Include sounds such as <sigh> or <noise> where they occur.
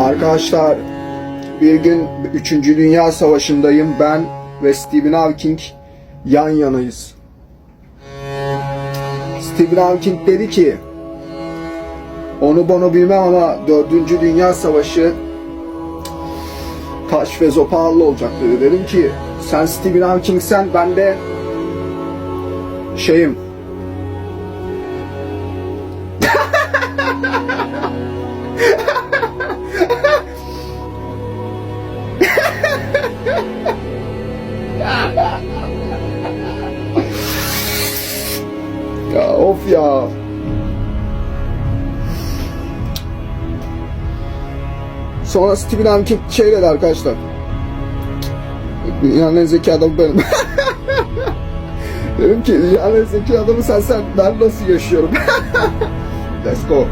Arkadaşlar bir gün 3. Dünya Savaşı'ndayım. Ben ve Stephen Hawking yan yanayız. Stephen Hawking dedi ki onu bunu bilmem ama 4. Dünya Savaşı taş ve zopalarla olacak dedi. Dedim ki sen Stephen Hawking'sen ben de şeyim Ya of ya. Sonra Stephen Hawking şey dedi arkadaşlar. Dünyanın en zeki adamı benim. <laughs> Dedim ki dünyanın en zeki adamı sen sen ben nasıl yaşıyorum? <laughs> Let's go.